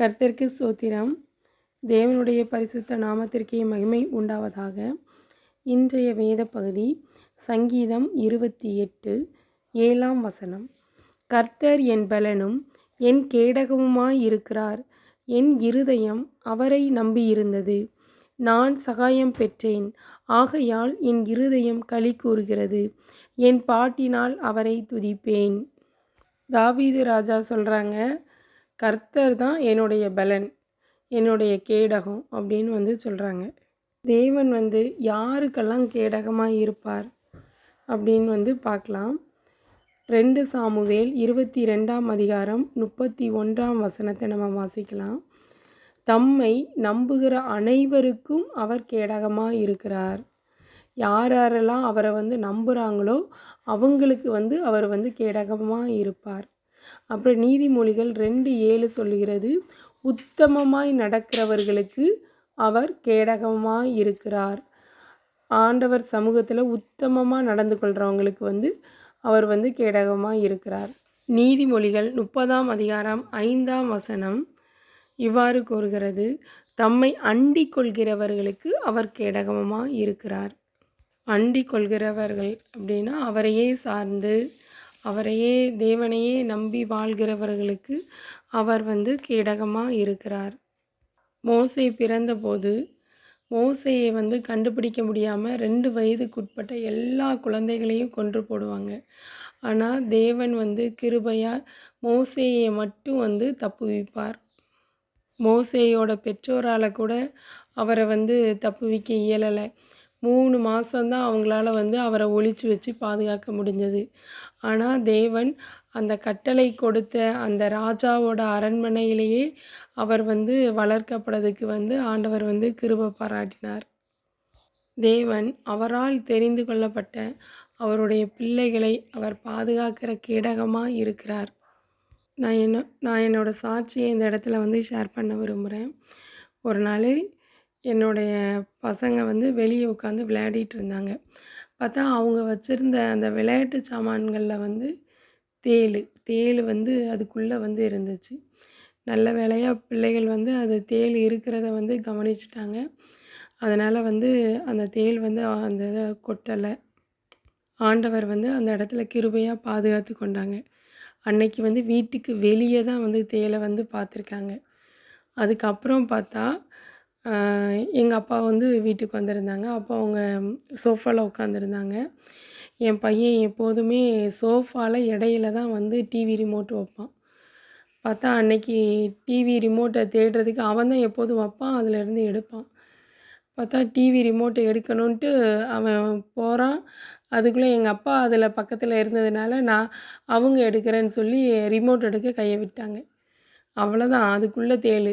கர்த்தருக்கு சோத்திரம் தேவனுடைய பரிசுத்த நாமத்திற்கே மகிமை உண்டாவதாக. இன்றைய வேத பகுதி சங்கீதம் இருபத்தி எட்டு ஏழாம் வசனம். கர்த்தர் என் பலனும் என் கேடகமுமாய் இருக்கிறார். என் இருதயம் அவரை நம்பியிருந்தது. நான் சகாயம் பெற்றேன். ஆகையால் என் இருதயம் களி கூறுகிறது. என் பாட்டினால் அவரை துதிப்பேன். தாவீது ராஜா சொல்கிறாங்க கர்த்தர் தான் என்னுடைய பலன் என்னுடைய கேடகம் அப்படின்னு வந்து சொல்கிறாங்க தேவன் வந்து யாருக்கெல்லாம் கேடகமாக இருப்பார் அப்படின்னு வந்து பார்க்கலாம். ரெண்டு சாமுவேல் இருபத்தி ரெண்டாம் அதிகாரம் முப்பத்தி ஒன்றாம் வசனத்தை நம்ம வாசிக்கலாம். தம்மை நம்புகிற அனைவருக்கும் அவர் கேடகமாக இருக்கிறார். யார் யாரெல்லாம் அவரை வந்து நம்புகிறாங்களோ அவங்களுக்கு வந்து அவர் வந்து கேடகமாக இருப்பார். அப்புறம் நீதிமொழிகள் ரெண்டு ஏழு சொல்லுகிறது உத்தமமாய் நடக்கிறவர்களுக்கு அவர் கேடகமாக இருக்கிறார். ஆண்டவர் சமூகத்தில் உத்தமமாக நடந்து கொள்கிறவங்களுக்கு வந்து அவர் வந்து கேடகமாக இருக்கிறார். நீதிமொழிகள் முப்பதாம் அதிகாரம் ஐந்தாம் வசனம் இவ்வாறு கூறுகிறது தம்மை அண்டி கொள்கிறவர்களுக்கு அவர் கேடகமாக இருக்கிறார். அண்டி கொள்கிறவர்கள் அப்படின்னா அவரையே சார்ந்து அவரையே தேவனையே நம்பி வாழ்கிறவர்களுக்கு அவர் வந்து கேடகமாக இருக்கிறார். மோசை பிறந்தபோது மோசையை வந்து கண்டுபிடிக்க முடியாமல் ரெண்டு வயதுக்குட்பட்ட எல்லா குழந்தைகளையும் கொன்று போடுவாங்க. ஆனால் தேவன் வந்து கிருபையாக மோசையை மட்டும் வந்து தப்புவிப்பார். மோசையோட பெற்றோரால் கூட அவரை வந்து தப்புவிக்க இயலலை. மூணு மாதம்தான் அவங்களால வந்து அவரை ஒழிச்சு வச்சு பாதுகாக்க முடிஞ்சது. ஆனால் தேவன் அந்த கட்டளை கொடுத்த அந்த ராஜாவோட அரண்மனையிலேயே அவர் வந்து வளர்க்கப்படுறதுக்கு வந்து ஆண்டவர் வந்து கிருப பாராட்டினார். தேவன் அவரால் தெரிந்து கொள்ளப்பட்ட அவருடைய பிள்ளைகளை அவர் பாதுகாக்கிற கேடகமாக இருக்கிறார். நான் என்ன நான் என்னோடய சாட்சியை இந்த இடத்துல வந்து ஷேர் பண்ண விரும்புகிறேன் ஒரு நாள் என்னுடைய பசங்க வந்து வெளியே உட்காந்து விளையாடிட்டு இருந்தாங்க. பார்த்தா அவங்க வச்சுருந்த அந்த விளையாட்டு சாமான்களில் வந்து தேள் தேள் வந்து அதுக்குள்ளே வந்து இருந்துச்சு. நல்ல வேலையாக பிள்ளைகள் வந்து அது தேள் இருக்கிறத வந்து கவனிச்சிட்டாங்க. அதனால் வந்து அந்த தேள் வந்து அந்த இதை கொட்டலை. ஆண்டவர் வந்து அந்த இடத்துல கிருபையாக பாதுகாத்து கொண்டாங்க. அன்னைக்கு வந்து வீட்டுக்கு வெளியே தான் வந்து தேளை வந்து பார்த்துருக்காங்க. அதுக்கப்புறம் பார்த்தா எங்கள் அப்பா வந்து வீட்டுக்கு வந்திருந்தாங்க. அப்போ அவங்க சோஃபாவில் உட்காந்துருந்தாங்க என் பையன் எப்போதுமே சோஃபாவில் இடையில தான் வந்து டிவி ரிமோட் வைப்பான். பார்த்தா அன்னைக்கு டிவி ரிமோட்டை தேடுறதுக்கு அவன் தான் எப்போதும் வைப்பான் அதிலேருந்து எடுப்பான். பார்த்தா டிவி ரிமோட்டை எடுக்கணுன்ட்டு அவன் போகிறான் அதுக்குள்ளே எங்கள் அப்பா அதில் பக்கத்தில் இருந்ததுனால நான் அவங்க எடுக்கிறேன்னு சொல்லி ரிமோட் எடுக்க கையை விட்டாங்க. அவ்வளோதான் அதுக்குள்ளே தேழு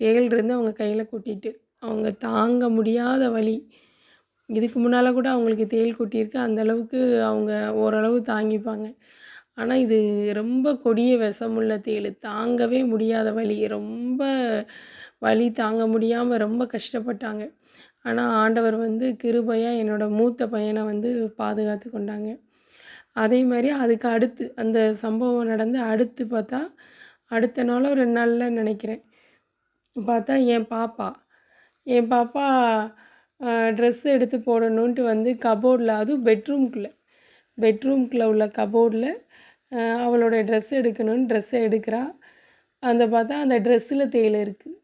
தேல்ருந்து அவங்க கையில் கொட்டிட்டு அவங்க தாங்க முடியாத வலி. இதுக்கு முன்னால் கூட அவங்களுக்கு தேள் கொட்டியிருக்கு. அந்தளவுக்கு அவங்க ஓரளவு தாங்கிப்பாங்க. ஆனால் இது ரொம்ப கொடிய விஷமுள்ள தேள் தாங்கவே முடியாத வலி. ரொம்ப வலி தாங்க முடியாமல் ரொம்ப கஷ்டப்பட்டாங்க. ஆனால் ஆண்டவர் வந்து கிருபையாக என்னோடய மூத்த பையனை வந்து பாதுகாத்து கொண்டாங்க. அதே மாதிரி அதுக்கு அடுத்து அந்த சம்பவம் நடந்து அடுத்து பார்த்தா அடுத்த நாளோ ரெண்டு நாளில் நினைக்கிறேன். பார்த்தா என் பாப்பா. என் பாப்பா ட்ரெஸ் எடுத்து போடணுன்ட்டு வந்து கபோர்டில் அதுவும் பெட்ரூம்குள்ளே பெட்ரூம்குள்ளே உள்ள கபோர்டில் அவளோட ட்ரெஸ் எடுக்கணும்னு ட்ரெஸ்ஸை எடுக்கிறா. அந்த பார்த்தா அந்த ட்ரெஸ்ஸில் தேள் இருக்குது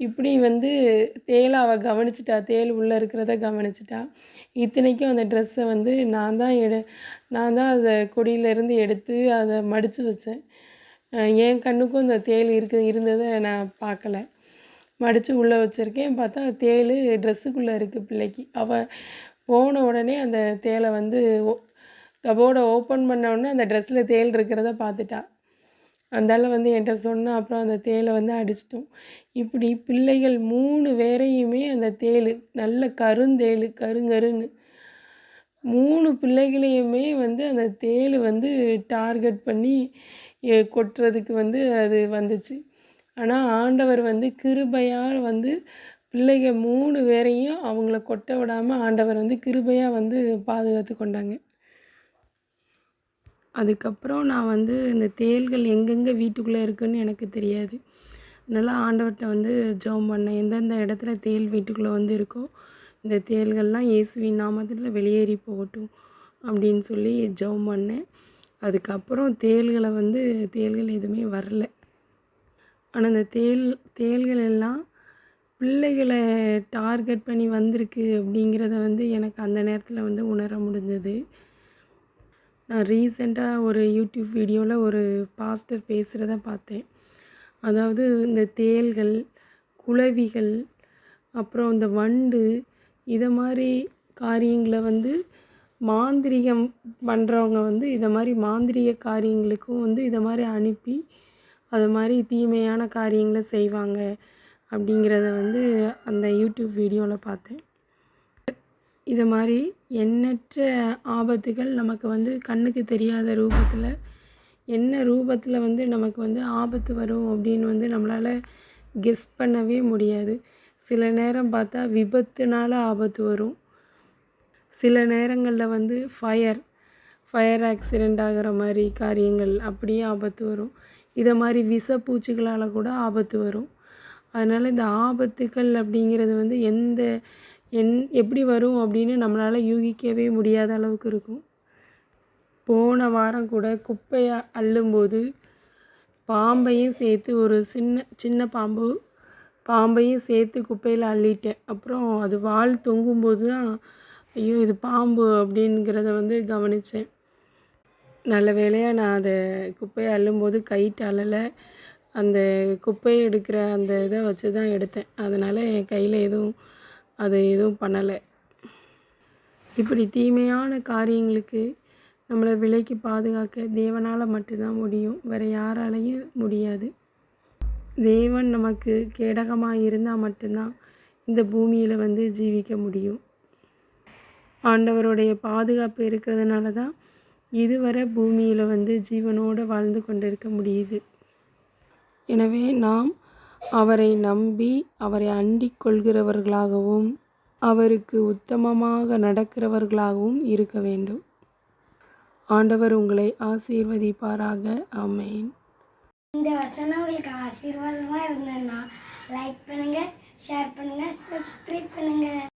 இப்படி வந்து தேலை அவள் கவனிச்சிட்டா தேல் உள்ளே இருக்கிறத கவனிச்சிட்டா. இத்தனைக்கும் அந்த ட்ரெஸ்ஸை வந்து நான் தான் எடு நான் தான் அதை கொடியிலேருந்து எடுத்து அதை மடித்து வச்சேன். என் கண்ணுக்கும் அந்த தேல் இருக்கு இருந்ததை நான் பார்க்கல. மடித்து உள்ளே வச்சுருக்கேன். பார்த்தா தேள் ட்ரெஸ்ஸுக்குள்ளே இருக்குது பிள்ளைக்கு. அவள் போன உடனே அந்த தேலை வந்து கபோர்டை ஓப்பன் பண்ண உடனே அந்த ட்ரெஸ்ஸில் தேள் இருக்கிறத பார்த்துட்டா. அந்தால வந்து என்கிட்ட சொன்னால் அப்புறம் அந்த தேலை வந்து அடிச்சிட்டோம். இப்படி பிள்ளைகள் மூணு பேரையுமே அந்த தேள் நல்ல கருந்தேள் கருங்கருன்னு. மூணு பிள்ளைகளையுமே வந்து அந்த தேள் வந்து டார்கெட் பண்ணி கொட்டுறதுக்கு வந்து அது வந்துச்சு. ஆனால் ஆண்டவர் வந்து கிருபையால் வந்து பிள்ளைகள் மூணு பேரையும் அவங்கள கொட்ட விடாமல் ஆண்டவர் வந்து கிருபையாக வந்து பாதுகாத்து கொண்டாங்க. அதுக்கப்புறம் நான் வந்து இந்த தேள்கள் எங்கெங்கே வீட்டுக்குள்ளே இருக்குதுன்னு எனக்கு தெரியாது. நல்லா ஆண்டவர்கிட்ட வந்து ஜெபம் பண்ணேன். எந்தெந்த இடத்துல தேள் வீட்டுக்குள்ளே வந்து இருக்கோ இந்த தேள்கள்லாம் இயேசுவின் நாமத்தில் வெளியேறி போகட்டும் அப்படின்னு சொல்லி ஜெபம் பண்ணேன். அதுக்கப்புறம் தேள்களை வந்து தேள்கள் எதுவுமே வரல. ஆனால் அந்த தேள் தேள்கள் எல்லாம் பிள்ளைகளை டார்கெட் பண்ணி வந்திருக்கு அப்படிங்கிறத வந்து எனக்கு அந்த நேரத்தில் வந்து உணர முடிஞ்சது. நான் ரீசெண்டாக ஒரு யூடியூப் வீடியோவில் ஒரு பாஸ்டர் பேசுகிறத பார்த்தேன். அதாவது இந்த தேள்கள் குளவிகள் அப்புறம் இந்த வண்டு இதை மாதிரி காரியங்களை வந்து மாந்திரிகம் பண்ணுறவங்க வந்து இதை மாதிரி மாந்திரிக காரியங்களுக்கும் வந்து இதை மாதிரி அனுப்பி அது மாதிரி தீமையான காரியங்களை செய்வாங்க அப்படிங்கிறத வந்து அந்த யூடியூப் வீடியோவில் பார்த்தேன். இது மாதிரி எண்ணற்ற ஆபத்துகள் நமக்கு வந்து கண்ணுக்கு தெரியாத ரூபத்தில் என்ன ரூபத்தில் வந்து நமக்கு வந்து ஆபத்து வரும் அப்படின்னு வந்து நம்மளால் கெஸ் பண்ணவே முடியாது. சில நேரம் பார்த்தா விபத்துனால் ஆபத்து வரும். சில நேரங்களில் வந்து ஃபயர் ஃபயர் ஆக்சிடெண்ட் ஆகிற மாதிரி காரியங்கள் அப்படியே ஆபத்து வரும். இதை மாதிரி விஷப்பூச்சிகளால் கூட ஆபத்து வரும். அதனால் இந்த ஆபத்துக்கள் அப்படிங்கிறது வந்து எந்த என் எப்படி வரும் அப்படின்னு நம்மளால் யூகிக்கவே முடியாத அளவுக்கு இருக்கும். போன வாரம் கூட குப்பையை அள்ளும்போது பாம்பையும் சேர்த்து ஒரு சின்ன சின்ன பாம்பு பாம்பையும் சேர்த்து குப்பையில் அள்ளிட்டேன். அப்புறம் அது வால் தொங்கும்போது தான் ஐயோ இது பாம்பு அப்படிங்கிறத வந்து கவனித்தேன் நல்ல வேளையாக நான் அதை குப்பையை அள்ளும்போது கைட்டு அள்ளலை. அந்த குப்பையை எடுக்கிற அந்த இதை வச்சு தான் எடுத்தேன். அதனால் என் கையில் எதுவும் அது எதுவும் பண்ணலை. இப்படி தீமையான காரியங்களுக்கு நம்மளை விலைக்கு பாதுகாக்க தேவனால் மட்டும்தான் முடியும். வேறு யாராலையும் முடியாது. தேவன் நமக்கு கேடகமாக இருந்தால் மட்டும்தான் இந்த பூமியில் வந்து ஜீவிக்க முடியும். ஆண்டவருடைய பாதுகாப்பு இருக்கிறதுனால தான் இதுவரை பூமியில் வந்து ஜீவனோடு வாழ்ந்து கொண்டிருக்க முடியுது. எனவே நாம் அவரை நம்பி அவரை அண்டிக் கொள்கிறவர்களாகவும் அவருக்கு உத்தமமாக நடக்கிறவர்களாகவும் இருக்க வேண்டும். ஆண்டவர் உங்களை ஆசீர்வதிப்பாராக. ஆமேன். இந்த வசனம் உங்களுக்கு ஆசீர்வாதமாக இருந்ததுன்னா லைக் பண்ணுங்கள் ஷேர் பண்ணுங்கள் சப்ஸ்கிரைப் பண்ணுங்கள்